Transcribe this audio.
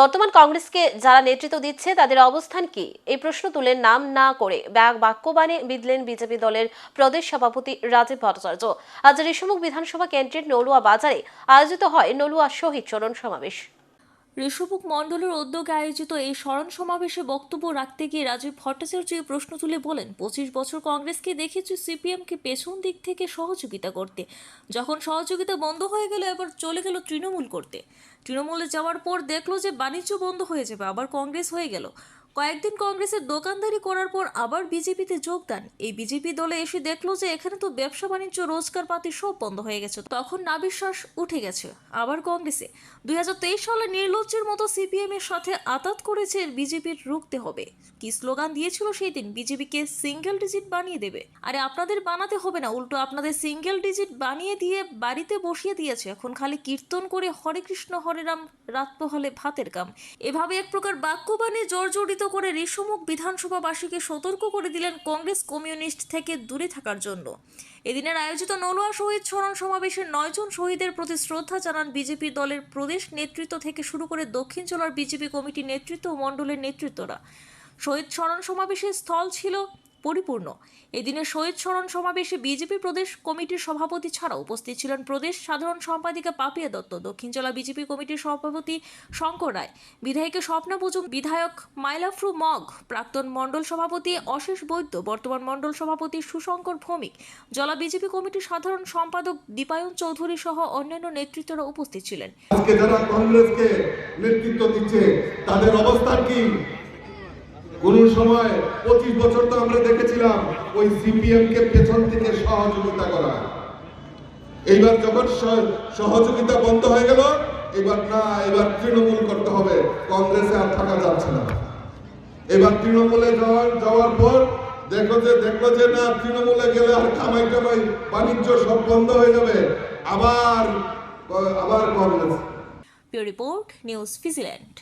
বর্তমান কংগ্রেসকে যারা নেতৃত্ব দিচ্ছে, তাদের অবস্থান কি? এই প্রশ্ন তুলে নাম না করে ব্যাগ বাক্যবাণে বিদলেন বিজেপি দলের প্রদেশ সভাপতি রাজীব ভট্টাচার্য। আজ রেশমুখ বিধানসভা কেন্দ্রের নলুয়া বাজারে আয়োজিত হয় নলুয়া শহীদ চরণ সমাবেশ। ঋষভুক মণ্ডলের উদ্যোগে আয়োজিত এই স্মরণ সমাবেশে বক্তব্য রাখতে গিয়ে রাজীব ভট্টাচার্য প্রশ্ন তুলে বলেন, পঁচিশ বছর কংগ্রেসকে দেখেছি সিপিএমকে পেছন দিক থেকে সহযোগিতা করতে। যখন সহযোগিতা বন্ধ হয়ে গেল, এবার চলে গেল তৃণমূল করতে। তৃণমূলে যাওয়ার পর দেখল যে বাণিজ্য বন্ধ হয়ে যাবে, আবার কংগ্রেস হয়ে গেল। কয়েকদিন কংগ্রেসের দোকানদারি করার পর আবার বিজেপিতে যোগদান। এই বিজেপি দলে এসে দেখল যে এখানে তো ব্যবসা বাণিজ্য রোজগার পাতি সব বন্ধ হয়ে গেছে। তখন নাবিশ্বাস উঠে গেছে। আবার কংগ্রেসে। দু হাজার তেইশ সালে নির্লজ্জের মতো সিপিএম এর সাথে আতাত করেছে বিজেপির রুখতে হবে। কি স্লোগান দিয়েছিল সেই দিন? বিজেপিকে সিঙ্গেল ডিজিট বানিয়ে দেবে। আরে আপনাদের বানাতে হবে না, উল্টো আপনাদের সিঙ্গেল ডিজিট বানিয়ে দিয়ে বাড়িতে বসিয়ে দিয়েছে। এখন খালি কীর্তন করে হরে কৃষ্ণ, হরে রাম, রাত পোহালে ভাতের কাম এভাবে এক প্রকার বাক্যবাণী জর্জরিত করে রেশমুখ বিধানসভাবাসীকে সতর্ক করে দিলেন কংগ্রেস কমিউনিস্ট থেকে দূরে থাকার জন্য। এদিনের আয়োজিত নলুয়া শহীদ স্মরণ সমাবেশে নয়জন শহীদের প্রতি শ্রদ্ধা জানান বিজেপি দলের প্রদেশ নেতৃত্ব থেকে শুরু করে দক্ষিণ জেলার বিজেপি কমিটি নেতৃত্ব ও মণ্ডলের নেতৃত্বরা। শহীদ স্মরণ সমাবেশের স্থল ছিল পরিপূর্ণ। এদিনে শহীদ স্মরণ সমাবেশে বিজেপি প্রদেশ কমিটির সভাপতি ছাড়াও উপস্থিত ছিলেন প্রদেশ সাধারণ সম্পাদিকা পাপিয়া দত্ত, দক্ষিণ জেলা বিজেপি কমিটির সভাপতি শঙ্কর রায়, বিধায়িকা স্বপ্না বুজুম, বিধায়ক মাইলাফ্রু মগ, প্রাক্তন মণ্ডল সভাপতি অশেষ বৈদ্য, বর্তমান মণ্ডল সভাপতি সুশঙ্কর ভৌমিক, জেলা বিজেপি কমিটির সাধারণ সম্পাদক দীপায়ন চৌধুরী সহ অন্যান্য নেতৃত্বরা উপস্থিত ছিলেন। আজকে যারা কংগ্রেসকে নেতৃত্ব দিচ্ছে, তাদের অবস্থান কি? কোন সময় পঁচিশ বছর তো আমরা দেখেছিলাম ওই সিপিএম কে পেছন থেকে সহযোগিতা করা। এইবার যখন সহযোগিতা বন্ধ হয়ে গেল, এবার না, এবার তৃণমূল করতে হবে। কংগ্রেসে আর থাকা যাচ্ছে না। এবার তৃণমূলে যাওয়ার যাওয়ার পর দেখো যে দেখল যে না, তৃণমূলে গেলে আর কামাই টামাই বাণিজ্য সব বন্ধ হয়ে যাবে। আবার আবার কংগ্রেস। Report, news ফিজিল্যান্ড।